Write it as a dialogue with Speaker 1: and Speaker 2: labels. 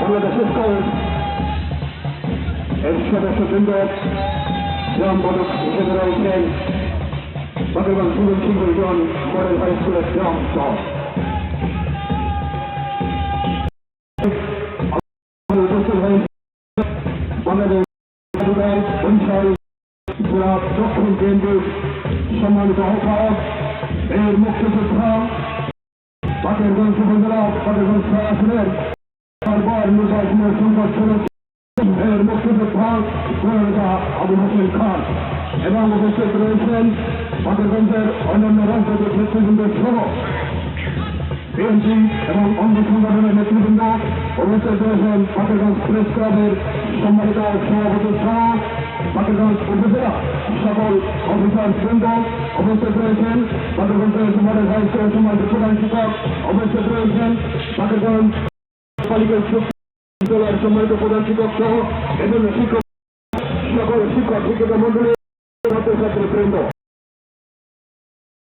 Speaker 1: Bangladesh scout এর সদস্যবৃন্দ গ্রাম পদক হিসেবে রয়েছেন বাগেরবান সুজন সিংহজন মডেল হাই স্কুলের গ্রাম দল উপস্থিত হয়েছে বাংলাদেশ পরিচয় জেলা দক্ষিণ কেন্দ্রের সম্মানিত আহ্বায়ক এর মুক্তিযোদ্ধা বাকেরগঞ্জ উপজেলা বাকেরগঞ্জ ছয় আসনের বারবার নির্বাচনের সংঘর্ষ এর মুক্তিযোদ্ধা গোয়েন্দা আবু হোসেন খান এবং উপস্থিত রয়েছেন বাকেরগঞ্জের অন্যান্য রাজনৈতিক নেতৃবৃন্দ সহ বিএনপি এবং অঙ্গ সংগঠনের নেতৃবৃন্দ উপস্থিত রয়েছেন বাকেরগঞ্জ প্রেস ক্লাবের সম্মানিত সভাপতি সহ বাকেরগঞ্জ উপজেলা সকল অফিসার বৃন্দ উপস্থিত রয়েছেন বাকেরগঞ্জের তোমাদের দায়িত্ব সম্মানিত প্রধান শিক্ষক উপস্থিত রয়েছেন বাকেরগঞ্জ বালিকা বিদ্যালয়ের সম্মানিত প্রধান শিক্ষক সহ বিভিন্ন শিক্ষক সকল শিক্ষক শিক্ষিকা মন্ডলী ছাত্রছাত্রী বৃন্দ